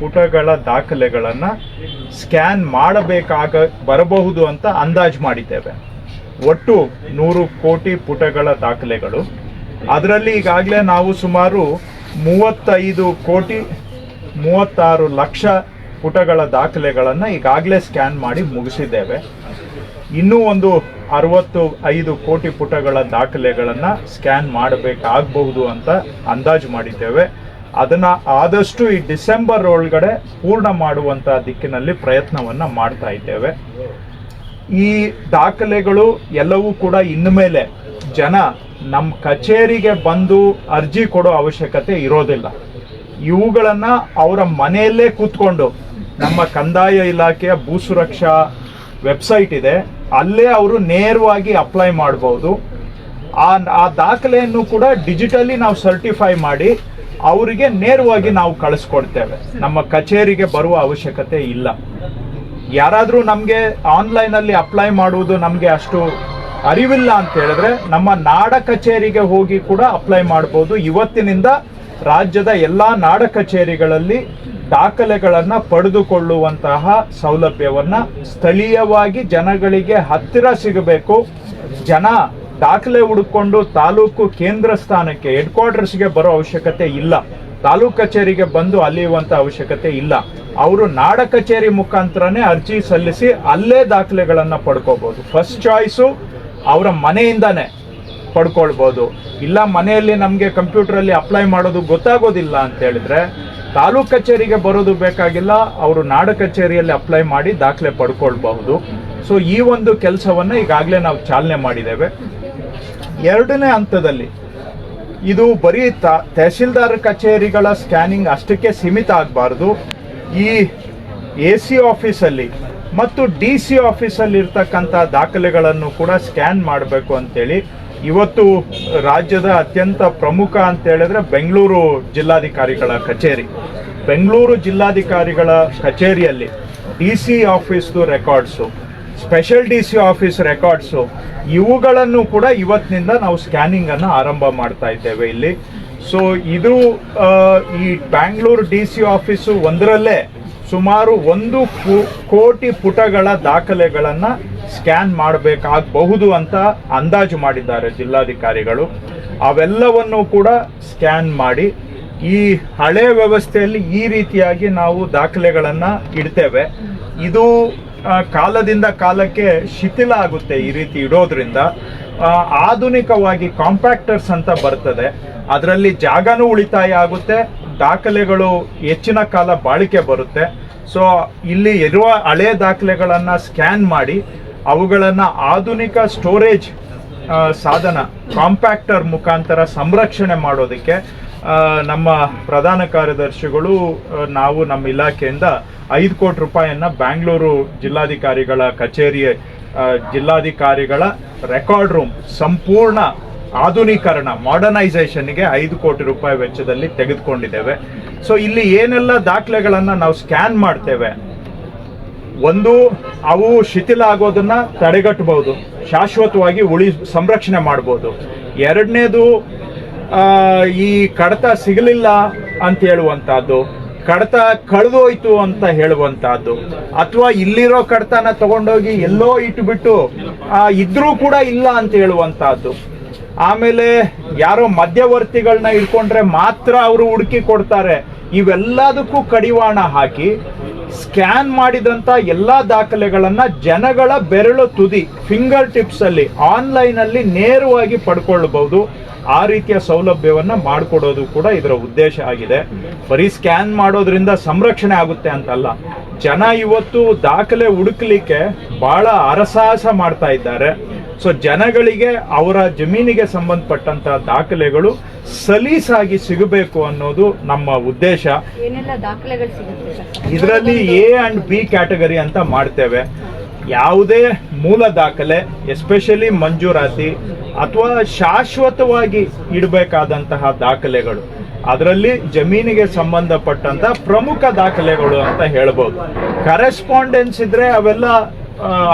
ಪುಟಗಳ ದಾಖಲೆಗಳನ್ನು ಸ್ಕ್ಯಾನ್ ಮಾಡಬೇಕಾಗ ಬರಬಹುದು ಅಂತ ಅಂದಾಜು ಮಾಡಿದ್ದೇವೆ. ಒಟ್ಟು ನೂರು ಕೋಟಿ ಪುಟಗಳ ದಾಖಲೆಗಳು. ಅದರಲ್ಲಿ ಈಗಾಗಲೇ ನಾವು ಸುಮಾರು ಮೂವತ್ತೈದು ಕೋಟಿ, ಮೂವತ್ತಾರು ಲಕ್ಷ ಪುಟಗಳ ದಾಖಲೆಗಳನ್ನು ಈಗಾಗಲೇ ಸ್ಕ್ಯಾನ್ ಮಾಡಿ ಮುಗಿಸಿದ್ದೇವೆ. ಇನ್ನೂ ಒಂದು ಅರವತ್ತು ಐದು ಕೋಟಿ ಪುಟಗಳ ದಾಖಲೆಗಳನ್ನು ಸ್ಕ್ಯಾನ್ ಮಾಡಬೇಕಾಗಬಹುದು ಅಂತ ಅಂದಾಜು ಮಾಡಿದ್ದೇವೆ. ಅದನ್ನ ಆದಷ್ಟು ಈ ಡಿಸೆಂಬರ್ ಒಳಗಡೆ ಪೂರ್ಣ ಮಾಡುವಂತ ದಿಕ್ಕಿನಲ್ಲಿ ಪ್ರಯತ್ನವನ್ನ ಮಾಡ್ತಾ ಇದ್ದೇವೆ. ಈ ದಾಖಲೆಗಳು ಎಲ್ಲವೂ ಕೂಡ ಇನ್ಮೇಲೆ ಜನ ನಮ್ಮ ಕಚೇರಿಗೆ ಬಂದು ಅರ್ಜಿ ಕೊಡೋ ಅವಶ್ಯಕತೆ ಇರೋದಿಲ್ಲ. ಇವುಗಳನ್ನ ಅವರ ಮನೆಯಲ್ಲೇ ಕೂತ್ಕೊಂಡು ನಮ್ಮ ಕಂದಾಯ ಇಲಾಖೆಯ ಭೂ ಸುರಕ್ಷಾ ವೆಬ್ಸೈಟ್ ಇದೆ. ಅಲ್ಲೇ ಅವರು ನೇರವಾಗಿ ಅಪ್ಲೈ ಮಾಡಬಹುದು ಆ ಆ ದಾಖಲೆಯನ್ನು ಕೂಡ ಡಿಜಿಟಲಿ ನಾವು ಸರ್ಟಿಫೈ ಮಾಡಿ ಅವರಿಗೆ ನೇರವಾಗಿ ನಾವು ಕಳಿಸ್ಕೊಡ್ತೇವೆ. ನಮ್ಮ ಕಚೇರಿಗೆ ಬರುವ ಅವಶ್ಯಕತೆ ಇಲ್ಲ. ಯಾರಾದರೂ ನಮಗೆ ಆನ್ಲೈನಲ್ಲಿ ಅಪ್ಲೈ ಮಾಡುವುದು ನಮಗೆ ಅಷ್ಟು ಅರಿವಿಲ್ಲ ಅಂತ ಹೇಳಿದ್ರೆ ನಮ್ಮ ನಾಡ ಕಚೇರಿಗೆ ಹೋಗಿ ಕೂಡ ಅಪ್ಲೈ ಮಾಡ್ಬೋದು. ಇವತ್ತಿನಿಂದ ರಾಜ್ಯದ ಎಲ್ಲ ನಾಡ ಕಚೇರಿಗಳಲ್ಲಿ ದಾಖಲೆಗಳನ್ನು ಪಡೆದುಕೊಳ್ಳುವಂತಹ ಸೌಲಭ್ಯವನ್ನು ಸ್ಥಳೀಯವಾಗಿ ಜನಗಳಿಗೆ ಹತ್ತಿರ ಸಿಗಬೇಕು. ಜನ ದಾಖಲೆ ಹುಡುಕೊಂಡು ತಾಲೂಕು ಕೇಂದ್ರ ಸ್ಥಾನಕ್ಕೆ ಹೆಡ್ ಕ್ವಾರ್ಟರ್ಸ್ಗೆ ಬರೋ ಅವಶ್ಯಕತೆ ಇಲ್ಲ. ತಾಲೂಕು ಕಚೇರಿಗೆ ಬಂದು ಅಲಿಯುವಂತ ಅವಶ್ಯಕತೆ ಇಲ್ಲ. ಅವರು ನಾಡ ಕಚೇರಿ ಮುಖಾಂತರನೇ ಅರ್ಜಿ ಸಲ್ಲಿಸಿ ಅಲ್ಲೇ ದಾಖಲೆಗಳನ್ನು ಪಡ್ಕೋಬಹುದು ಫಸ್ಟ್ ಚಾಯ್ಸು ಅವರ ಮನೆಯಿಂದನೇ ಪಡ್ಕೊಳ್ಬೋದು. ಇಲ್ಲ ಮನೆಯಲ್ಲಿ ನಮಗೆ ಕಂಪ್ಯೂಟರಲ್ಲಿ ಅಪ್ಲೈ ಮಾಡೋದು ಗೊತ್ತಾಗೋದಿಲ್ಲ ಅಂತ ಹೇಳಿದ್ರೆ ತಾಲೂಕ್ ಕಚೇರಿಗೆ ಬರೋದು ಬೇಕಾಗಿಲ್ಲ, ಅವರು ನಾಡ ಕಚೇರಿಯಲ್ಲಿ ಅಪ್ಲೈ ಮಾಡಿ ದಾಖಲೆ ಪಡ್ಕೊಳ್ಬಹುದು. ಸೊ ಈ ಒಂದು ಕೆಲಸವನ್ನ ಈಗಾಗಲೇ ನಾವು ಚಾಲನೆ ಮಾಡಿದ್ದೇವೆ. ಎರಡನೇ ಹಂತದಲ್ಲಿ ಇದು ಬರೀ ತಹಸೀಲ್ದಾರ್ ಕಚೇರಿಗಳ ಸ್ಕ್ಯಾನಿಂಗ್ ಅಷ್ಟಕ್ಕೆ ಸೀಮಿತ ಆಗಬಾರ್ದು. ಈ ಎ ಸಿ ಆಫೀಸಲ್ಲಿ ಮತ್ತು ಡಿ ಸಿ ಆಫೀಸಲ್ಲಿ ಇರ್ತಕ್ಕಂಥ ದಾಖಲೆಗಳನ್ನು ಕೂಡ ಸ್ಕ್ಯಾನ್ ಮಾಡಬೇಕು ಅಂತೇಳಿ ಇವತ್ತು ರಾಜ್ಯದ ಅತ್ಯಂತ ಪ್ರಮುಖ ಅಂತ ಹೇಳಿದ್ರೆ ಬೆಂಗಳೂರು ಜಿಲ್ಲಾಧಿಕಾರಿಗಳ ಕಚೇರಿ. ಬೆಂಗಳೂರು ಜಿಲ್ಲಾಧಿಕಾರಿಗಳ ಕಚೇರಿಯಲ್ಲಿ D C ಆಫೀಸ್ದು records special D C office records ಇವುಗಳನ್ನು ಕೂಡ ಇವತ್ತಿನಿಂದ ನಾವು ಸ್ಕ್ಯಾನಿಂಗನ್ನು ಆರಂಭ ಮಾಡ್ತಾ ಇದ್ದೇವೆ ಇಲ್ಲಿ. ಸೊ ಇದು ಈ ಬ್ಯಾಂಗ್ಳೂರು ಡಿ ಸಿ ಆಫೀಸು ಒಂದರಲ್ಲೇ ಸುಮಾರು ಒಂದು ಕೋಟಿ ಪುಟಗಳ ದಾಖಲೆಗಳನ್ನು ಸ್ಕ್ಯಾನ್ ಮಾಡಬೇಕಾಗಬಹುದು ಅಂತ ಅಂದಾಜು ಮಾಡಿದ್ದಾರೆ ಜಿಲ್ಲಾಧಿಕಾರಿಗಳು. ಅವೆಲ್ಲವನ್ನು ಕೂಡ ಸ್ಕ್ಯಾನ್ ಮಾಡಿ, ಈ ಹಳೆ ವ್ಯವಸ್ಥೆಯಲ್ಲಿ ಈ ರೀತಿಯಾಗಿ ನಾವು ದಾಖಲೆಗಳನ್ನು ಇಡ್ತೇವೆ. ಇದು ಕಾಲದಿಂದ ಕಾಲಕ್ಕೆ ಶಿಥಿಲ ಆಗುತ್ತೆ ಈ ರೀತಿ ಇಡೋದ್ರಿಂದ. ಆಧುನಿಕವಾಗಿ ಕಾಂಪ್ಯಾಕ್ಟರ್ಸ್ ಅಂತ ಬರ್ತದೆ. ಅದರಲ್ಲಿ ಜಾಗನೂ ಉಳಿತಾಯ ಆಗುತ್ತೆ. ದಾಖಲೆಗಳು ಹೆಚ್ಚಿನ ಕಾಲ ಬಾಳಿಕೆ ಬರುತ್ತೆ. ಸೊ ಇಲ್ಲಿ ಇರುವ ಹಳೆ ದಾಖಲೆಗಳನ್ನು ಸ್ಕ್ಯಾನ್ ಮಾಡಿ, ಅವುಗಳನ್ನು ಆಧುನಿಕ ಸ್ಟೋರೇಜ್ ಸಾಧನ, ಕಾಂಪ್ಯಾಕ್ಟರ್ ಮುಖಾಂತರ ಸಂರಕ್ಷಣೆ ಮಾಡೋದಕ್ಕೆ ನಮ್ಮ ಪ್ರಧಾನ ಕಾರ್ಯದರ್ಶಿಗಳು ನಾವು ನಮ್ಮ ಇಲಾಖೆಯಿಂದ ಐದು ಕೋಟಿ ರೂಪಾಯಿಯನ್ನ ಬ್ಯಾಂಗ್ಳೂರು ಜಿಲ್ಲಾಧಿಕಾರಿಗಳ ಕಚೇರಿ ಜಿಲ್ಲಾಧಿಕಾರಿಗಳ ರೆಕಾರ್ಡ್ ರೂಮ್ ಸಂಪೂರ್ಣ ಆಧುನೀಕರಣ, ಮಾಡರ್ನೈಸೇಷನ್ಗೆ ಐದು ಕೋಟಿ ರೂಪಾಯಿ ವೆಚ್ಚದಲ್ಲಿ ತೆಗೆದುಕೊಂಡಿದ್ದೇವೆ. ಸೊ ಇಲ್ಲಿ ಏನೆಲ್ಲ ದಾಖಲೆಗಳನ್ನು ನಾವು ಸ್ಕ್ಯಾನ್ ಮಾಡ್ತೇವೆ? ಒಂದು, ಅವು ಶಿಥಿಲ ಆಗೋದನ್ನ ತಡೆಗಟ್ಟಬಹುದು, ಶಾಶ್ವತವಾಗಿ ಉಳಿ ಸಂರಕ್ಷಣೆ ಮಾಡಬಹುದು ಎರಡನೇದು ಈ ಕಡತ ಸಿಗಲಿಲ್ಲ ಅಂತ ಹೇಳುವಂತಹದ್ದು ಕಡತ ಕಳೆದೋಯ್ತು ಅಂತ ಹೇಳುವಂತಹದ್ದು. ಅಥವಾ ಇಲ್ಲಿರೋ ಕಡತನ ತಗೊಂಡೋಗಿ ಎಲ್ಲೋ ಇಟ್ಬಿಟ್ಟು ಆ, ಇದ್ರೂ ಕೂಡ ಇಲ್ಲ ಅಂತ ಹೇಳುವಂತಹದ್ದು. ಆಮೇಲೆ ಯಾರೋ ಮಧ್ಯವರ್ತಿಗಳನ್ನ ಇಟ್ಕೊಂಡ್ರೆ ಮಾತ್ರ ಅವರು ಹುಡುಕಿ ಕೊಡ್ತಾರೆ. ಇವೆಲ್ಲದಕ್ಕೂ ಕಡಿವಾಣ ಹಾಕಿ ಸ್ಕ್ಯಾನ್ ಮಾಡಿದಂತ ಎಲ್ಲಾ ದಾಖಲೆಗಳನ್ನು ಜನಗಳ ಬೆರಳು ತುದಿ ಫಿಂಗರ್ ಟಿಪ್ಸ್ ಅಲ್ಲಿ ಆನ್ಲೈನ್ ಅಲ್ಲಿ ನೇರವಾಗಿ ಪಡ್ಕೊಳ್ಬಹುದು ಆ ರೀತಿಯ ಸೌಲಭ್ಯವನ್ನ ಮಾಡಿಕೊಡೋದು ಕೂಡ ಇದರ ಉದ್ದೇಶ ಆಗಿದೆ. ಬರೀ ಸ್ಕ್ಯಾನ್ ಮಾಡೋದ್ರಿಂದ ಸಂರಕ್ಷಣೆ ಆಗುತ್ತೆ ಅಂತಲ್ಲ. ಜನ ಇವತ್ತು ದಾಖಲೆ ಹುಡುಕ್ಲಿಕ್ಕೆ ಬಹಳ ಅರಸಾಹಸ ಮಾಡ್ತಾ ಇದ್ದಾರೆ. ಸೊ ಜನಗಳಿಗೆ ಅವರ ಜಮೀನಿಗೆ ಸಂಬಂಧಪಟ್ಟಂತ ದಾಖಲೆಗಳು ಸಲೀಸಾಗಿ ಸಿಗಬೇಕು ಅನ್ನೋದು ನಮ್ಮ ಉದ್ದೇಶ. ಇದರಲ್ಲಿ ಎ ಅಂಡ್ ಬಿ ಕ್ಯಾಟಗರಿ ಅಂತ ಮಾಡ್ತೇವೆ. ಯಾವುದೇ ಮೂಲ ದಾಖಲೆ ಎಸ್ಪೆಷಲಿ ಮಂಜೂರಾತಿ ಅಥವಾ ಶಾಶ್ವತವಾಗಿ ಇಡಬೇಕಾದಂತಹ ದಾಖಲೆಗಳು. ಅದರಲ್ಲಿ ಜಮೀನಿಗೆ ಸಂಬಂಧಪಟ್ಟಂತ ಪ್ರಮುಖ ದಾಖಲೆಗಳು ಅಂತ ಹೇಳ್ಬೋದು. ಕರೆಸ್ಪಾಂಡೆನ್ಸ್ ಇದ್ರೆ ಅವೆಲ್ಲ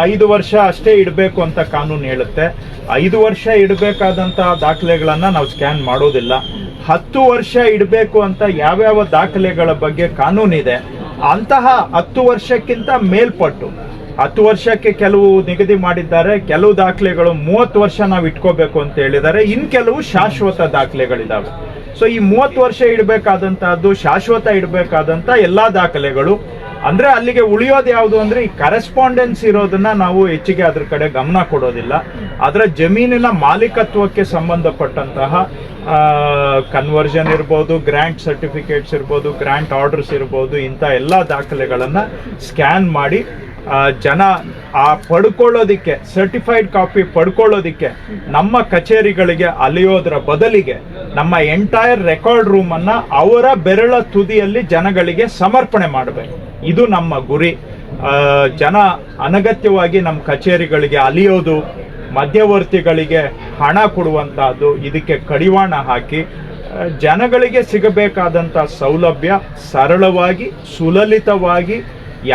ಐದು ವರ್ಷ ಅಷ್ಟೇ ಇಡಬೇಕು ಅಂತ ಕಾನೂನು ಹೇಳುತ್ತೆ. ಐದು ವರ್ಷ ಇಡಬೇಕಾದಂತಹ ದಾಖಲೆಗಳನ್ನ ನಾವು ಸ್ಕ್ಯಾನ್ ಮಾಡೋದಿಲ್ಲ. ಹತ್ತು ವರ್ಷ ಇಡಬೇಕು ಅಂತ ಯಾವ್ಯಾವ ದಾಖಲೆಗಳ ಬಗ್ಗೆ ಕಾನೂನಿದೆ, ಅಂತಹ ಹತ್ತು ವರ್ಷಕ್ಕಿಂತ ಮೇಲ್ಪಟ್ಟು, ಹತ್ತು ವರ್ಷಕ್ಕೆ ಕೆಲವು ನಿಗದಿ ಮಾಡಿದ್ದಾರೆ, ಕೆಲವು ದಾಖಲೆಗಳು ಮೂವತ್ತು ವರ್ಷ ನಾವು ಇಟ್ಕೋಬೇಕು ಅಂತ ಹೇಳಿದ್ದಾರೆ, ಇನ್ ಕೆಲವು ಶಾಶ್ವತ ದಾಖಲೆಗಳಿದಾವೆ. ಸೊ ಈ ಮೂವತ್ತು ವರ್ಷ ಇಡಬೇಕಾದಂತಹದ್ದು, ಶಾಶ್ವತ ಇಡಬೇಕಾದಂತ ಎಲ್ಲಾ ದಾಖಲೆಗಳು ಅಂದ್ರೆ ಅಲ್ಲಿಗೆ ಉಳಿಯೋದು ಯಾವುದು ಅಂದ್ರೆ ಈ ಕರೆಸ್ಪಾಂಡೆನ್ಸ್ ಇರೋದನ್ನ ನಾವು ಹೆಚ್ಚಿಗೆ ಅದ್ರ ಕಡೆ ಗಮನ ಕೊಡೋದಿಲ್ಲ. ಅದರ ಜಮೀನಿನ ಮಾಲೀಕತ್ವಕ್ಕೆ ಸಂಬಂಧಪಟ್ಟಂತಹ ಕನ್ವರ್ಷನ್ ಇರ್ಬೋದು ಗ್ರ್ಯಾಂಟ್ ಸರ್ಟಿಫಿಕೇಟ್ಸ್ ಇರ್ಬೋದು ಗ್ರ್ಯಾಂಟ್ ಆರ್ಡರ್ಸ್ ಇರ್ಬೋದು, ಇಂಥ ಎಲ್ಲ ದಾಖಲೆಗಳನ್ನು ಸ್ಕ್ಯಾನ್ ಮಾಡಿ ಜನ ಆ ಪಡ್ಕೊಳ್ಳೋದಿಕ್ಕೆ ಸರ್ಟಿಫೈಡ್ ಕಾಪಿ ಪಡ್ಕೊಳ್ಳೋದಿಕ್ಕೆ ನಮ್ಮ ಕಚೇರಿಗಳಿಗೆ ಅಲಿಯೋದ್ರ ಬದಲಿಗೆ ನಮ್ಮ ಎಂಟೈರ್ ರೆಕಾರ್ಡ್ ರೂಮನ್ನು ಅವರ ಬೆರಳ ತುದಿಯಲ್ಲಿ ಜನಗಳಿಗೆ ಸಮರ್ಪಣೆ ಮಾಡಬೇಕು. ಇದು ನಮ್ಮ ಗುರಿ. ಜನ ಅನಗತ್ಯವಾಗಿ ನಮ್ಮ ಕಚೇರಿಗಳಿಗೆ ಅಲಿಯೋದು, ಮಧ್ಯವರ್ತಿಗಳಿಗೆ ಹಣ ಕೊಡುವಂತಹದ್ದು, ಇದಕ್ಕೆ ಕಡಿವಾಣ ಹಾಕಿ ಜನಗಳಿಗೆ ಸಿಗಬೇಕಾದಂತ ಸೌಲಭ್ಯ ಸರಳವಾಗಿ, ಸುಲಲಿತವಾಗಿ,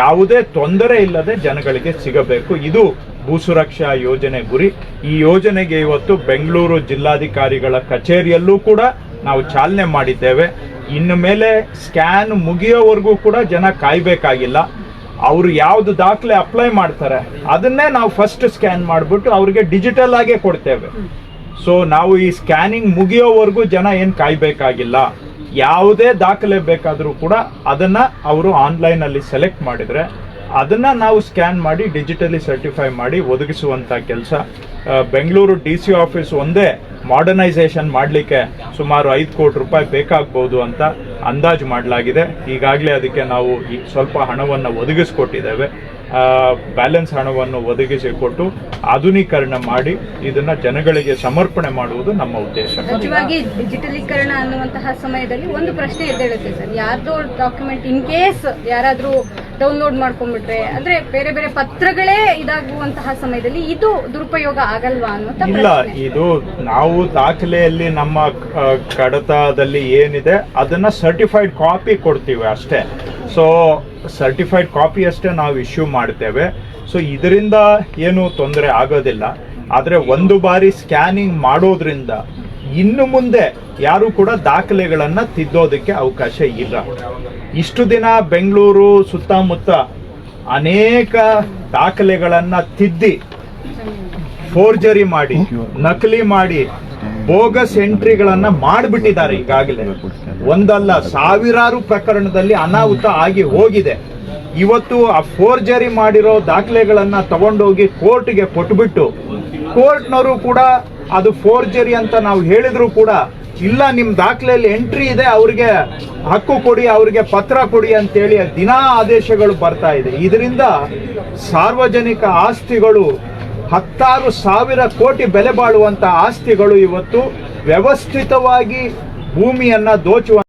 ಯಾವುದೇ ತೊಂದರೆ ಇಲ್ಲದೆ ಜನಗಳಿಗೆ ಸಿಗಬೇಕು. ಇದು ಭೂಸುರಕ್ಷಾ ಯೋಜನೆ ಗುರಿ. ಈ ಯೋಜನೆಗೆ ಇವತ್ತು ಬೆಂಗಳೂರು ಜಿಲ್ಲಾಧಿಕಾರಿಗಳ ಕಚೇರಿಯಲ್ಲೂ ಕೂಡ ನಾವು ಚಾಲನೆ ಮಾಡಿದ್ದೇವೆ. ಇನ್ನು ಮೇಲೆ ಸ್ಕ್ಯಾನ್ ಮುಗಿಯೋವರೆಗೂ ಕೂಡ ಜನ ಕಾಯಬೇಕಾಗಿಲ್ಲ. ಅವರು ಯಾವ್ದು ದಾಖಲೆ ಅಪ್ಲೈ ಮಾಡ್ತಾರೆ, ಅದನ್ನೇ ನಾವು ಫಸ್ಟ್ ಸ್ಕ್ಯಾನ್ ಮಾಡಿಬಿಟ್ಟು ಅವ್ರಿಗೆ ಡಿಜಿಟಲ್ ಆಗೇ ಕೊಡ್ತೇವೆ. ಸೊ ನಾವು ಈ ಸ್ಕ್ಯಾನಿಂಗ್ ಮುಗಿಯೋವರೆಗೂ ಜನ ಏನು ಕಾಯಬೇಕಾಗಿಲ್ಲ. ಯಾವುದೇ ದಾಖಲೆ ಬೇಕಾದರೂ ಕೂಡ ಅದನ್ನ ಅವರು ಆನ್ಲೈನ್ ಅಲ್ಲಿ ಸೆಲೆಕ್ಟ್ ಮಾಡಿದ್ರೆ, ಅದನ್ನ ನಾವು ಸ್ಕ್ಯಾನ್ ಮಾಡಿ ಡಿಜಿಟಲಿ ಸರ್ಟಿಫೈ ಮಾಡಿ ಒದಗಿಸುವಂತ ಕೆಲಸ. ಬೆಂಗಳೂರು ಡಿ ಸಿ ಆಫೀಸ್ ಒಂದೇ ಮಾಡರ್ನೈಸೇಷನ್ ಮಾಡಲಿಕ್ಕೆ ಸುಮಾರು ಐದು ಕೋಟಿ ರೂಪಾಯಿ ಬೇಕಾಗ್ಬೋದು ಅಂತ ಅಂದಾಜು ಮಾಡಲಾಗಿದೆ. ಈಗಾಗಲೇ ಅದಕ್ಕೆ ನಾವು ಸ್ವಲ್ಪ ಹಣವನ್ನು ಒದಗಿಸ್ಕೊಟ್ಟಿದ್ದೇವೆ. ಬ್ಯಾಲೆನ್ಸ್ ಹಣವನ್ನು ಒದಗಿಸಿಕೊಟ್ಟು ಆಧುನೀಕರಣ ಮಾಡಿ ಇದನ್ನ ಜನಗಳಿಗೆ ಸಮರ್ಪಣೆ ಮಾಡುವುದು ನಮ್ಮ ಉದ್ದೇಶ. ನಿಜವಾಗಿ ಡಿಜಿಟಲೀಕರಣ ಅನ್ನುವಂತಹ ಸಮಯದಲ್ಲಿ ಒಂದು ಪ್ರಶ್ನೆ ಎದ್ದೇಳುತ್ತೆ ಸರ್. ಯಾರ್ದೋ ಡಾಕ್ಯುಮೆಂಟ್ ಇನ್ ಕೇಸ್ ಯಾರಾದ್ರೂ ಡೌನ್ಲೋಡ್ ಮಾಡ್ಕೊಂಡ್ಬಿಟ್ರೆ ಅಂದ್ರೆ ಬೇರೆ ಬೇರೆ ಪತ್ರಗಳೇ ಇದಾಗುವಂತಹ ಸಮಯದಲ್ಲಿ ಇದು ದುರುಪಯೋಗ ಆಗಲ್ವಾ ಅನ್ನೋ ಇಲ್ಲ ಇದು ನಾವು ದಾಖಲೆಯಲ್ಲಿ ನಮ್ಮ ಕಡತದಲ್ಲಿ ಏನಿದೆ ಅದನ್ನ ಸರ್ಟಿಫೈಡ್ ಕಾಪಿ ಕೊಡ್ತೀವಿ ಅಷ್ಟೇ. ಸೊ ಸರ್ಟಿಫೈಡ್ ಕಾಪಿ ಅಷ್ಟೇ ನಾವು ಇಶ್ಯೂ ಮಾಡ್ತೇವೆ. ಸೊ ಇದರಿಂದ ಏನು ತೊಂದರೆ ಆಗೋದಿಲ್ಲ. ಆದರೆ ಒಂದು ಬಾರಿ ಸ್ಕ್ಯಾನಿಂಗ್ ಮಾಡೋದ್ರಿಂದ ಇನ್ನು ಮುಂದೆ ಯಾರು ಕೂಡ ದಾಖಲೆಗಳನ್ನು ತಿದ್ದೋದಕ್ಕೆ ಅವಕಾಶ ಇಲ್ಲ. ಇಷ್ಟು ದಿನ ಬೆಂಗಳೂರು ಸುತ್ತಮುತ್ತ ಅನೇಕ ದಾಖಲೆಗಳನ್ನು ತಿದ್ದಿ ಫೋರ್ಜರಿ ಮಾಡಿ, ನಕಲಿ ಮಾಡಿ, ಬೋಗಸ್ ಎಂಟ್ರಿಗಳನ್ನ ಮಾಡಿಬಿಟ್ಟಿದ್ದಾರೆ ಈಗಾಗಲೇ. ಒಂದಲ್ಲ, ಸಾವಿರಾರು ಪ್ರಕರಣದಲ್ಲಿ ಅನಾಹುತ ಆಗಿ ಹೋಗಿದೆ. ಇವತ್ತು ಆ ಫೋರ್ಜರಿ ಮಾಡಿರೋ ದಾಖಲೆಗಳನ್ನ ತಗೊಂಡೋಗಿ ಕೋರ್ಟ್ಗೆ ಕೊಟ್ಬಿಟ್ಟು, ಕೋರ್ಟ್ನವರು ಕೂಡ ಅದು ಫೋರ್ಜರಿ ಅಂತ ನಾವು ಹೇಳಿದರೂ ಕೂಡ ಇಲ್ಲ ನಿಮ್ಮ ದಾಖಲೆಯಲ್ಲಿ ಎಂಟ್ರಿ ಇದೆ, ಅವ್ರಿಗೆ ಹಕ್ಕು ಕೊಡಿ, ಅವ್ರಿಗೆ ಪತ್ರ ಕೊಡಿ ಅಂತೇಳಿ ದಿನಾ ಆದೇಶಗಳು ಬರ್ತಾ ಇದೆ. ಇದರಿಂದ ಸಾರ್ವಜನಿಕ ಆಸ್ತಿಗಳು, ಹತ್ತಾರು ಸಾವಿರ ಕೋಟಿ ಬೆಲೆ ಬಾಳುವಂಥ ಆಸ್ತಿಗಳು ಇವತ್ತು ವ್ಯವಸ್ಥಿತವಾಗಿ ಭೂಮಿಯನ್ನು ದೋಚುವ